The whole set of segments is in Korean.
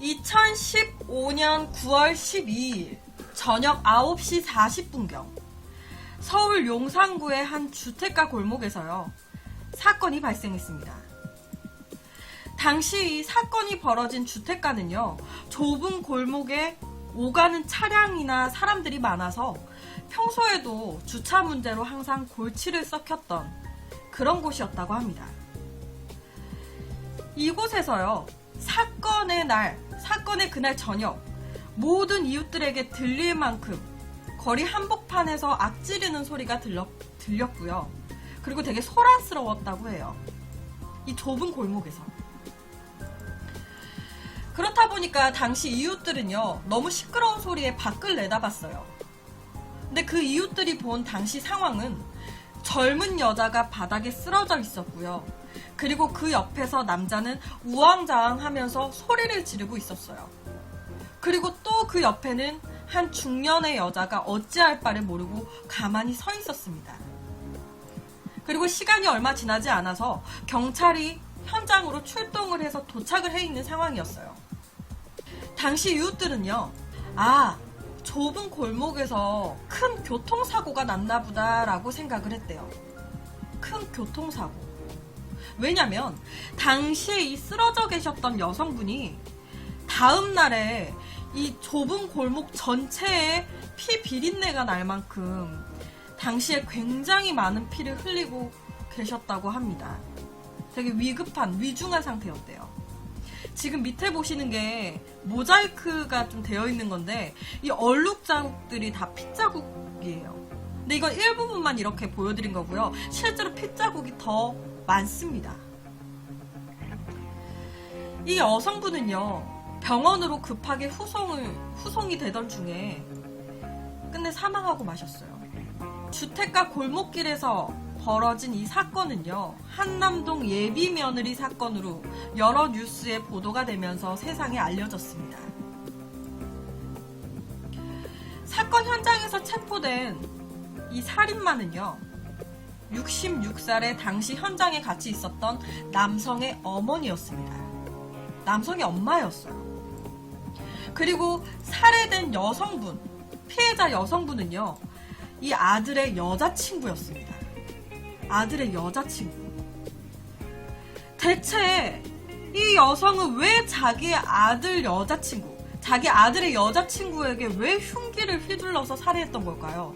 (2015년 9월 12일) 저녁 9시 40분경 서울 용산구의 한 주택가 골목에서요 사건이 발생했습니다. 당시 이 사건이 벌어진 주택가는요 좁은 골목에 오가는 차량이나 사람들이 많아서 평소에도 주차 문제로 항상 골치를 썩혔던 그런 곳이었다고 합니다. 이곳에서요, 사건의 날, 사건의 그날 저녁, 모든 이웃들에게 들릴 만큼 거리 한복판에서 악지르는 소리가 들렸, 들렸고요. 그리고 되게 소란스러웠다고 해요. 이 좁은 골목에서. 그렇다 보니까 당시 이웃들은요, 너무 시끄러운 소리에 밖을 내다봤어요. 근데 그 이웃들이 본 당시 상황은 젊은 여자가 바닥에 쓰러져 있었고요. 그리고 그 옆에서 남자는 우왕좌왕 하면서 소리를 지르고 있었어요. 그리고 또 그 옆에는 한 중년의 여자가 어찌할 바를 모르고 가만히 서 있었습니다. 그리고 시간이 얼마 지나지 않아서 경찰이 현장으로 출동을 해서 도착을 해 있는 상황이었어요. 당시 이웃들은요, 아, 좁은 골목에서 큰 교통사고가 났나 보다라고 생각을 했대요. 큰 교통사고. 왜냐면, 당시에 이 쓰러져 계셨던 여성분이 다음 날에 이 좁은 골목 전체에 피 비린내가 날 만큼 당시에 굉장히 많은 피를 흘리고 계셨다고 합니다. 되게 위급한, 위중한 상태였대요. 지금 밑에 보시는 게 모자이크가 좀 되어 있는 건데 이 얼룩 자국들이 다 핏자국이에요. 근데 이건 일부분만 이렇게 보여드린 거고요. 실제로 핏자국이 더 많습니다. 이 여성분은요 병원으로 급하게 후송을 후송이 되던 중에 끝내 사망하고 마셨어요. 주택가 골목길에서 벌어진 이 사건은요, 한남동 예비 며느리 사건으로 여러 뉴스에 보도가 되면서 세상에 알려졌습니다. 사건 현장에서 체포된 이 살인마는요, 66살의 당시 현장에 같이 있었던 남성의 어머니였습니다. 남성의 엄마였어요. 그리고 살해된 여성분, 피해자 여성분은요, 이 아들의 여자친구였습니다. 아들의 여자친구. 대체 이 여성은 왜 자기의 아들 여자친구, 자기 아들의 여자친구에게 왜 흉기를 휘둘러서 살해했던 걸까요?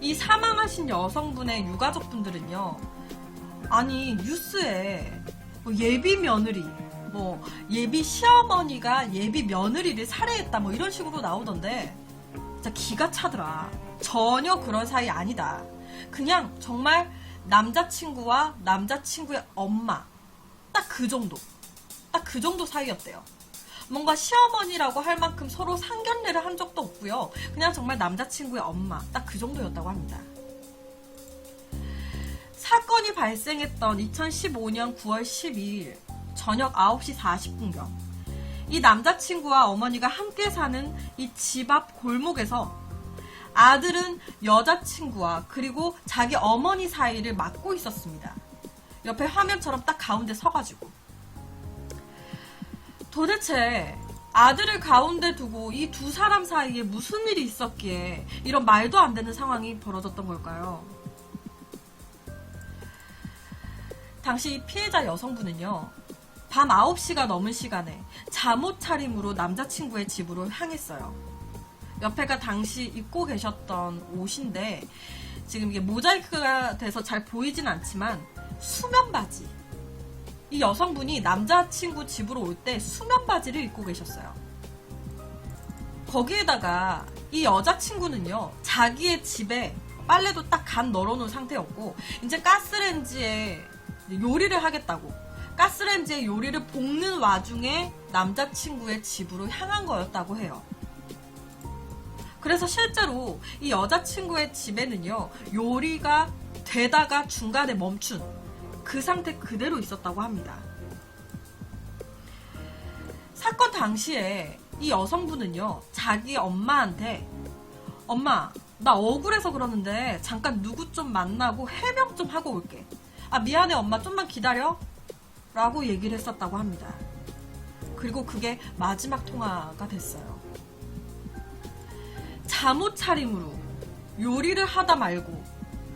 이 사망하신 여성분의 유가족분들은요, 아니, 뉴스에 뭐 예비 며느리, 뭐 예비 시어머니가 예비 며느리를 살해했다, 뭐 이런 식으로 나오던데, 진짜 기가 차더라. 전혀 그런 사이 아니다. 그냥 정말 남자친구와 남자친구의 엄마. 딱 그 정도. 딱 그 정도 사이였대요. 뭔가 시어머니라고 할 만큼 서로 상견례를 한 적도 없고요. 그냥 정말 남자친구의 엄마. 딱 그 정도였다고 합니다. 사건이 발생했던 2015년 9월 12일 저녁 9시 40분경 이 남자친구와 어머니가 함께 사는 이 집 앞 골목에서 아들은 여자친구와 그리고 자기 어머니 사이를 막고 있었습니다. 옆에 화면처럼 딱 가운데 서가지고. 도대체 아들을 가운데 두고 이 두 사람 사이에 무슨 일이 있었기에 이런 말도 안 되는 상황이 벌어졌던 걸까요? 당시 피해자 여성분은요, 밤 9시가 넘은 시간에 잠옷 차림으로 남자친구의 집으로 향했어요. 옆에가 당시 입고 계셨던 옷인데 지금 이게 모자이크가 돼서 잘 보이진 않지만 수면 바지. 이 여성분이 남자친구 집으로 올 때 수면 바지를 입고 계셨어요. 거기에다가 이 여자친구는요, 자기의 집에 빨래도 딱 간 널어놓은 상태였고, 이제 가스렌지에 요리를 하겠다고. 가스렌지에 요리를 볶는 와중에 남자친구의 집으로 향한 거였다고 해요. 그래서 실제로 이 여자친구의 집에는요, 요리가 되다가 중간에 멈춘 그 상태 그대로 있었다고 합니다. 사건 당시에 이 여성분은요, 자기 엄마한테, 엄마, 나 억울해서 그러는데 잠깐 누구 좀 만나고 해명 좀 하고 올게. 아, 미안해, 엄마. 좀만 기다려. 라고 얘기를 했었다고 합니다. 그리고 그게 마지막 통화가 됐어요. 잠옷 차림으로 요리를 하다 말고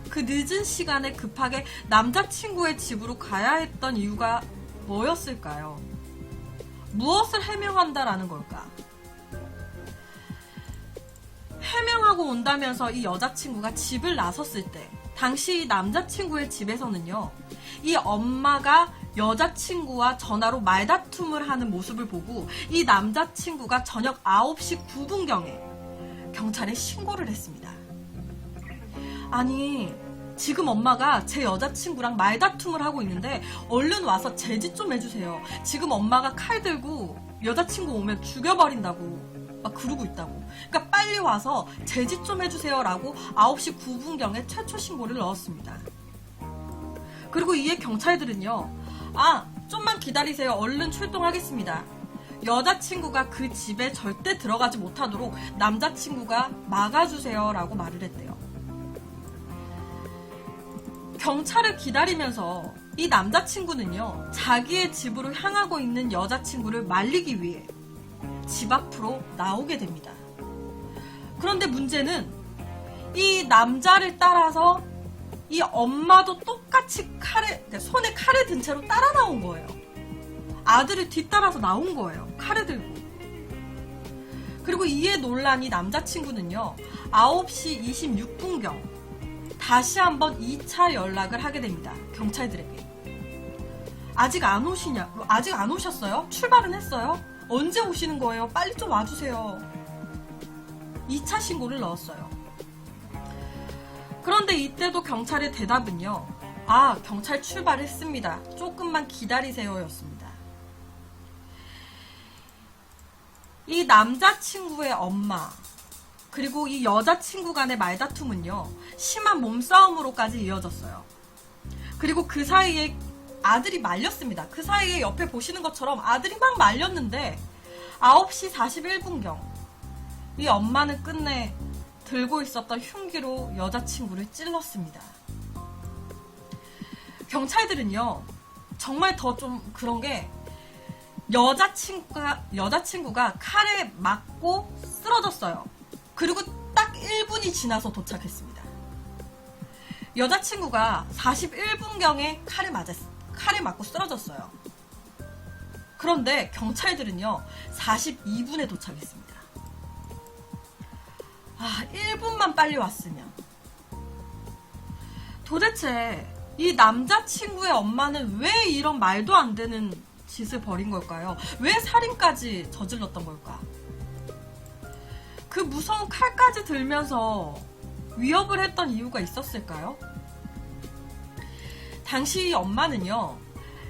그 늦은 시간에 급하게 남자친구의 집으로 가야 했던 이유가 뭐였을까요? 무엇을 해명한다라는 걸까? 해명하고 온다면서 이 여자친구가 집을 나섰을 때, 당시 이 남자친구의 집에서는요, 이 엄마가 여자친구와 전화로 말다툼을 하는 모습을 보고 이 남자친구가 저녁 9시 9분경에 경찰에 신고를 했습니다. 아니, 지금 엄마가 제 여자친구랑 말다툼을 하고 있는데 얼른 와서 제지 좀 해주세요. 지금 엄마가 칼 들고 여자친구 오면 죽여버린다고 막 그러고 있다고. 그러니까 빨리 와서 제지 좀 해주세요라고 9시 9분경에 최초 신고를 넣었습니다. 그리고 이에 경찰들은요, 아, 좀만 기다리세요. 얼른 출동하겠습니다. 여자친구가 그 집에 절대 들어가지 못하도록 남자친구가 막아주세요 라고 말을 했대요. 경찰을 기다리면서 이 남자친구는요, 자기의 집으로 향하고 있는 여자친구를 말리기 위해 집 앞으로 나오게 됩니다. 그런데 문제는 이 남자를 따라서 이 엄마도 똑같이 칼에, 그러니까 손에 칼을 든 채로 따라 나온 거예요. 아들을 뒤따라서 나온 거예요. 칼을 들고. 그리고 이에 논란 이 남자친구는요, 9시 26분경 다시 한번 2차 연락을 하게 됩니다. 경찰들에게. 아직 안 오시냐? 아직 안 오셨어요? 출발은 했어요? 언제 오시는 거예요? 빨리 좀 와주세요. 2차 신고를 넣었어요. 그런데 이때도 경찰의 대답은요. 아, 경찰 출발했습니다. 조금만 기다리세요 였습니다. 이 남자친구의 엄마, 그리고 이 여자친구 간의 말다툼은요, 심한 몸싸움으로까지 이어졌어요. 그리고 그 사이에 아들이 말렸습니다. 그 사이에 옆에 보시는 것처럼 아들이 막 말렸는데, 9시 41분경, 이 엄마는 끝내 들고 있었던 흉기로 여자친구를 찔렀습니다. 경찰들은요, 정말 더 좀 그런 게, 여자친구가, 여자친구가 칼에 맞고 쓰러졌어요. 그리고 딱 1분이 지나서 도착했습니다. 여자친구가 41분경에 칼에 맞았, 칼에 맞고 쓰러졌어요. 그런데 경찰들은요, 42분에 도착했습니다. 아, 1분만 빨리 왔으면. 도대체 이 남자친구의 엄마는 왜 이런 말도 안 되는 짓을 벌인 걸까요? 왜 살인까지 저질렀던 걸까? 그 무서운 칼까지 들면서 위협을 했던 이유가 있었을까요? 당시 엄마는요,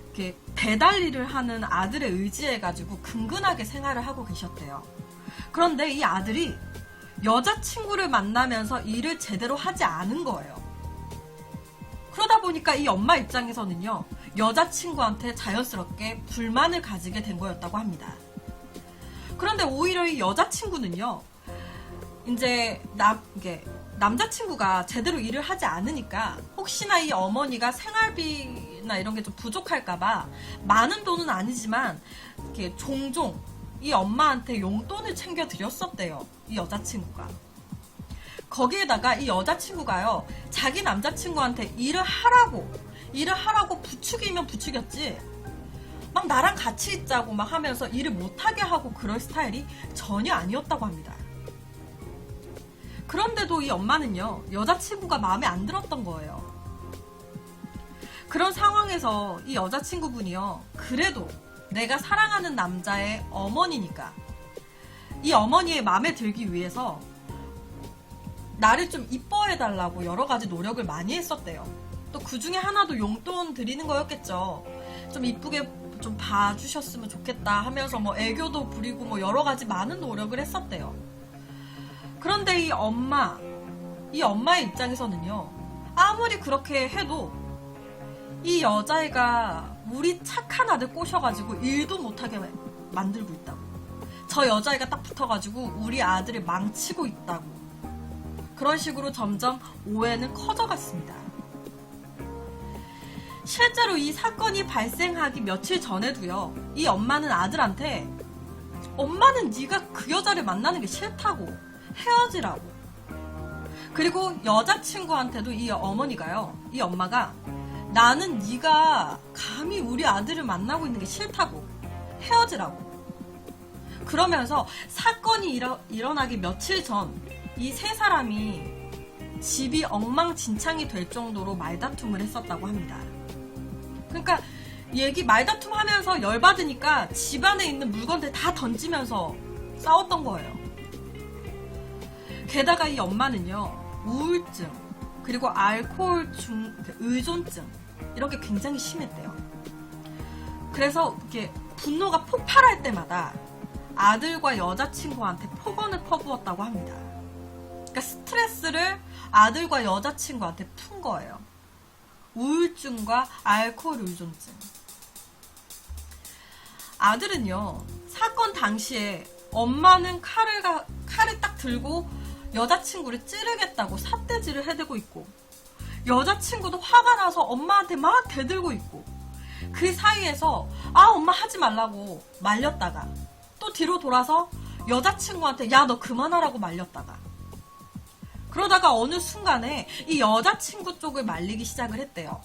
이렇게 배달 일을 하는 아들의 의지해가지고 근근하게 생활을 하고 계셨대요. 그런데 이 아들이 여자친구를 만나면서 일을 제대로 하지 않은 거예요. 그러다 보니까 이 엄마 입장에서는요, 여자친구한테 자연스럽게 불만을 가지게 된 거였다고 합니다. 그런데 오히려 이 여자친구는요, 이제 남, 이게 남자친구가 제대로 일을 하지 않으니까 혹시나 이 어머니가 생활비나 이런 게 좀 부족할까봐 많은 돈은 아니지만 이렇게 종종 이 엄마한테 용돈을 챙겨 드렸었대요. 이 여자친구가. 거기에다가 이 여자친구가요, 자기 남자친구한테 일을 하라고, 일을 하라고 부추기면 부추겼지, 막 나랑 같이 있자고 막 하면서 일을 못하게 하고 그럴 스타일이 전혀 아니었다고 합니다. 그런데도 이 엄마는요, 여자친구가 마음에 안 들었던 거예요. 그런 상황에서 이 여자친구분이요, 그래도 내가 사랑하는 남자의 어머니니까, 이 어머니의 마음에 들기 위해서 나를 좀 이뻐해달라고 여러 가지 노력을 많이 했었대요. 또 그 중에 하나도 용돈 드리는 거였겠죠. 좀 이쁘게 좀 봐주셨으면 좋겠다 하면서 뭐 애교도 부리고 뭐 여러 가지 많은 노력을 했었대요. 그런데 이 엄마, 이 엄마의 입장에서는요, 아무리 그렇게 해도 이 여자애가 우리 착한 아들 꼬셔가지고 일도 못하게 만들고 있다고. 저 여자애가 딱 붙어가지고 우리 아들을 망치고 있다고. 그런 식으로 점점 오해는 커져갔습니다. 실제로 이 사건이 발생하기 며칠 전에도요. 이 엄마는 아들한테 엄마는 네가 그 여자를 만나는 게 싫다고 헤어지라고 그리고 여자친구한테도 이 어머니가요. 이 엄마가 나는 네가 감히 우리 아들을 만나고 있는 게 싫다고 헤어지라고 그러면서 사건이 일어, 일어나기 며칠 전 이 세 사람이 집이 엉망진창이 될 정도로 말다툼을 했었다고 합니다. 그러니까 얘기 말다툼 하면서 열받으니까 집안에 있는 물건들 다 던지면서 싸웠던 거예요. 게다가 이 엄마는요, 우울증, 그리고 알코올 중, 그 의존증, 이런 게 굉장히 심했대요. 그래서 이렇게 분노가 폭발할 때마다 아들과 여자친구한테 폭언을 퍼부었다고 합니다. 그러니까 스트레스를 아들과 여자친구한테 푼 거예요. 우울증과 알코올 의존증. 아들은요, 사건 당시에 엄마는 칼을, 가- 칼을 딱 들고 여자친구를 찌르겠다고 삿대질을 해대고 있고, 여자친구도 화가 나서 엄마한테 막 대들고 있고, 그 사이에서, 아, 엄마 하지 말라고 말렸다가, 또 뒤로 돌아서 여자친구한테, 야, 너 그만하라고 말렸다가, 그러다가 어느 순간에 이 여자친구 쪽을 말리기 시작을 했대요.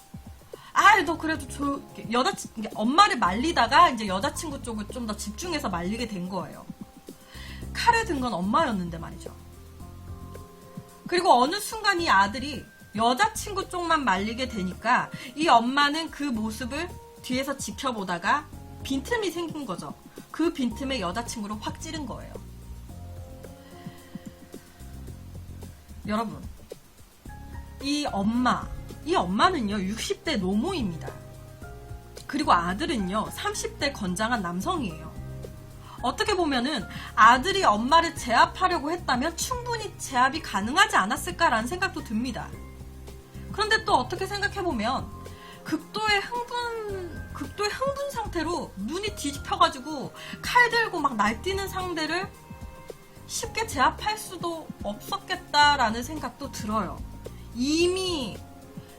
아, 너 그래도 저 여자 엄마를 말리다가 이제 여자친구 쪽을 좀 더 집중해서 말리게 된 거예요. 칼을 든건 엄마였는데 말이죠. 그리고 어느 순간 이 아들이 여자친구 쪽만 말리게 되니까 이 엄마는 그 모습을 뒤에서 지켜보다가 빈틈이 생긴 거죠. 그 빈틈에 여자친구를 확 찌른 거예요. 여러분, 이 엄마, 이 엄마는요, 60대 노모입니다. 그리고 아들은요, 30대 건장한 남성이에요. 어떻게 보면은 아들이 엄마를 제압하려고 했다면 충분히 제압이 가능하지 않았을까라는 생각도 듭니다. 그런데 또 어떻게 생각해보면 극도의 흥분, 극도의 흥분 상태로 눈이 뒤집혀가지고 칼 들고 막 날뛰는 상대를 쉽게 제압할 수도 없었겠다라는 생각도 들어요. 이미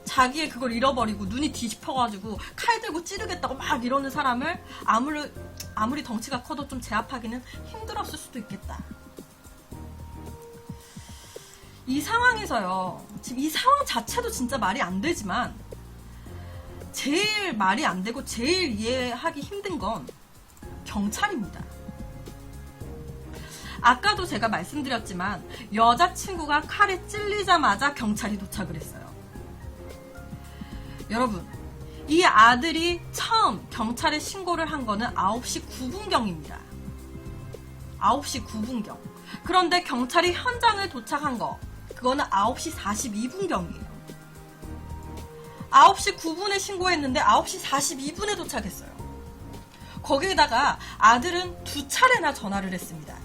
자기의 그걸 잃어버리고 눈이 뒤집혀가지고 칼 들고 찌르겠다고 막 이러는 사람을 아무리, 아무리 덩치가 커도 좀 제압하기는 힘들었을 수도 있겠다. 이 상황에서요, 지금 이 상황 자체도 진짜 말이 안 되지만, 제일 말이 안 되고 제일 이해하기 힘든 건 경찰입니다. 아까도 제가 말씀드렸지만 여자친구가 칼에 찔리자마자 경찰이 도착을 했어요. 여러분, 이 아들이 처음 경찰에 신고를 한 거는 9시 9분경입니다. 9시 9분경. 그런데 경찰이 현장을 도착한 거, 그거는 9시 42분경이에요. 9시 9분에 신고했는데 9시 42분에 도착했어요. 거기에다가 아들은 두 차례나 전화를 했습니다.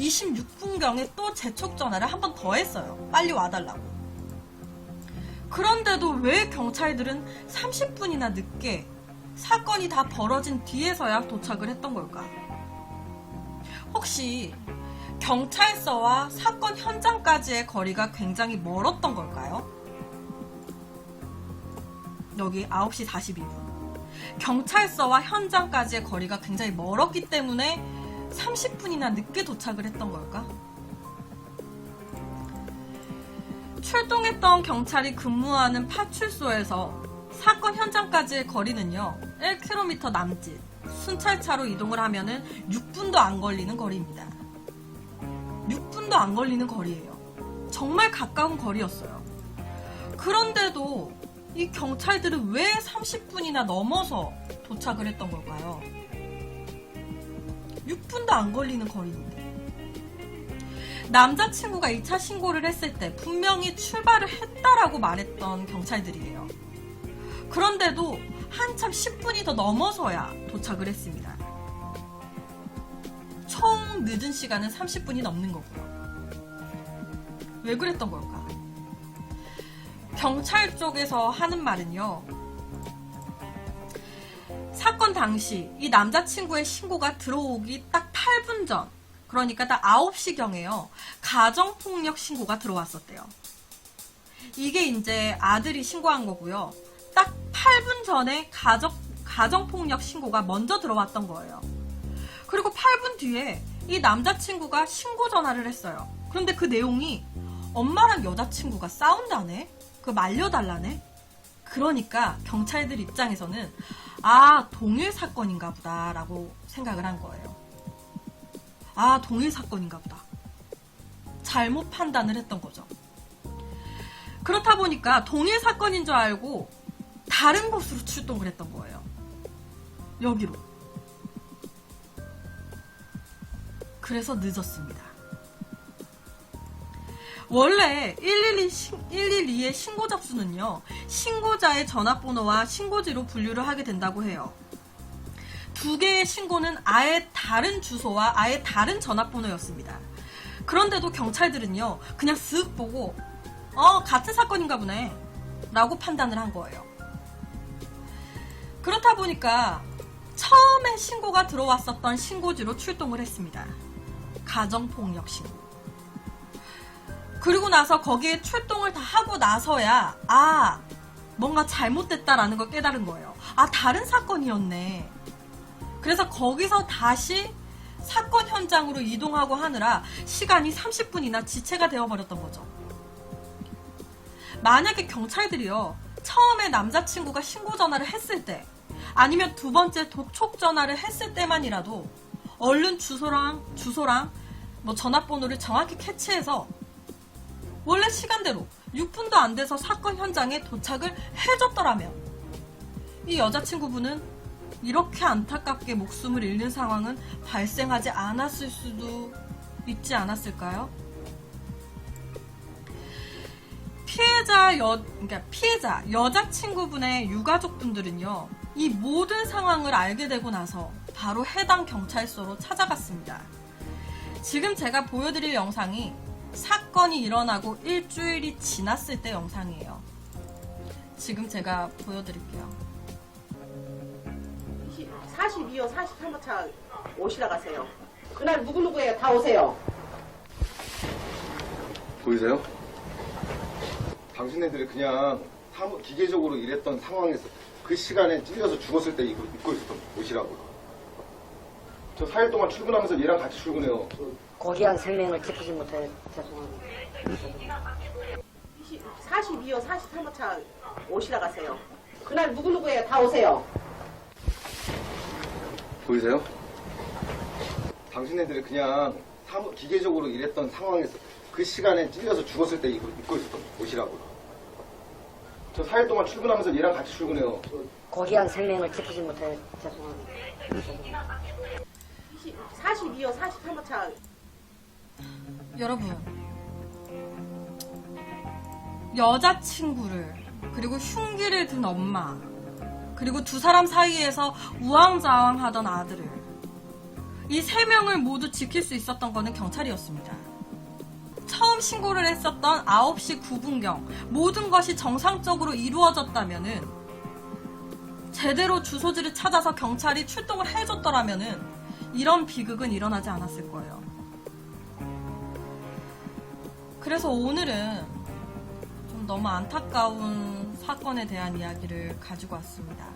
26분경에 또 재촉 전화를 한 번 더 했어요. 빨리 와달라고. 그런데도 왜 경찰들은 30분이나 늦게 사건이 다 벌어진 뒤에서야 도착을 했던 걸까? 혹시 경찰서와 사건 현장까지의 거리가 굉장히 멀었던 걸까요? 여기 9시 42분. 경찰서와 현장까지의 거리가 굉장히 멀었기 때문에 30분이나 늦게 도착을 했던 걸까? 출동했던 경찰이 근무하는 파출소에서 사건 현장까지의 거리는요, 1km 남짓. 순찰차로 이동을 하면은 6분도 안 걸리는 거리입니다. 6분도 안 걸리는 거리예요. 정말 가까운 거리였어요. 그런데도 이 경찰들은 왜 30분이나 넘어서 도착을 했던 걸까요? 6분도 안 걸리는 거리인데. 남자친구가 2차 신고를 했을 때 분명히 출발을 했다라고 말했던 경찰들이에요. 그런데도 한참 10분이 더 넘어서야 도착을 했습니다. 총 늦은 시간은 30분이 넘는 거고요. 왜 그랬던 걸까? 경찰 쪽에서 하는 말은요. 사건 당시 이 남자친구의 신고가 들어오기 딱 8분 전 그러니까 딱 9시경에요. 가정폭력 신고가 들어왔었대요. 이게 이제 아들이 신고한 거고요. 딱 8분 전에 가정, 가정폭력 신고가 먼저 들어왔던 거예요. 그리고 8분 뒤에 이 남자친구가 신고 전화를 했어요. 그런데 그 내용이 엄마랑 여자친구가 싸운다네? 그 말려달라네? 그러니까 경찰들 입장에서는 아, 동일 사건인가 보다라고 생각을 한 거예요. 아, 동일 사건인가 보다. 잘못 판단을 했던 거죠. 그렇다 보니까 동일 사건인 줄 알고 다른 곳으로 출동을 했던 거예요. 여기로. 그래서 늦었습니다. 원래 112, 신, 112의 신고 접수는요, 신고자의 전화번호와 신고지로 분류를 하게 된다고 해요. 두 개의 신고는 아예 다른 주소와 아예 다른 전화번호였습니다. 그런데도 경찰들은요, 그냥 쓱 보고, 어, 같은 사건인가 보네. 라고 판단을 한 거예요. 그렇다 보니까 처음에 신고가 들어왔었던 신고지로 출동을 했습니다. 가정폭력 신고. 그리고 나서 거기에 출동을 다 하고 나서야, 아, 뭔가 잘못됐다라는 걸 깨달은 거예요. 아, 다른 사건이었네. 그래서 거기서 다시 사건 현장으로 이동하고 하느라 시간이 30분이나 지체가 되어버렸던 거죠. 만약에 경찰들이요, 처음에 남자친구가 신고 전화를 했을 때, 아니면 두 번째 독촉 전화를 했을 때만이라도, 얼른 주소랑, 주소랑, 뭐 전화번호를 정확히 캐치해서, 원래 시간대로 6분도 안 돼서 사건 현장에 도착을 해줬더라면, 이 여자친구분은 이렇게 안타깝게 목숨을 잃는 상황은 발생하지 않았을 수도 있지 않았을까요? 피해자 여 그러니까 피해자 여자친구분의 유가족분들은요 이 모든 상황을 알게 되고 나서 바로 해당 경찰서로 찾아갔습니다. 지금 제가 보여드릴 영상이 사건이 일어나고 일주일이 지났을 때 영상이에요. 지금 제가 보여드릴게요. 42호 43호 차 오시러 가세요. 그날 누구누구예요? 다 오세요. 보이세요? 당신네들이 그냥 사무- 기계적으로 일했던 상황에서 그 시간에 찔려서 죽었을 때 이거 입고 있었던 옷이라고요. 저 4일 동안 출근하면서 얘랑 같이 출근해요. 고귀한 생명을 지키지 못해 죄송합니다. 42호 43호 차 오시러 가세요. 그날 누구누구예요? 다 오세요. 보이세요? 당신네들이 그냥 사무- 기계적으로 일했던 상황에서 그 시간에 찔려서 죽었을 때 이거 입고 있었던 옷이라고요. 저 4일 동안 출근하면서 얘랑 같이 출근해요. 고귀한 생명을 지키지 못해 죄송합니다. 42호 43호 차 여러분, 여자친구를, 그리고 흉기를 든 엄마, 그리고 두 사람 사이에서 우왕좌왕 하던 아들을, 이 세 명을 모두 지킬 수 있었던 거는 경찰이었습니다. 처음 신고를 했었던 9시 9분경, 모든 것이 정상적으로 이루어졌다면은, 제대로 주소지를 찾아서 경찰이 출동을 해줬더라면은, 이런 비극은 일어나지 않았을 거예요. 그래서 오늘은 좀 너무 안타까운 사건에 대한 이야기를 가지고 왔습니다.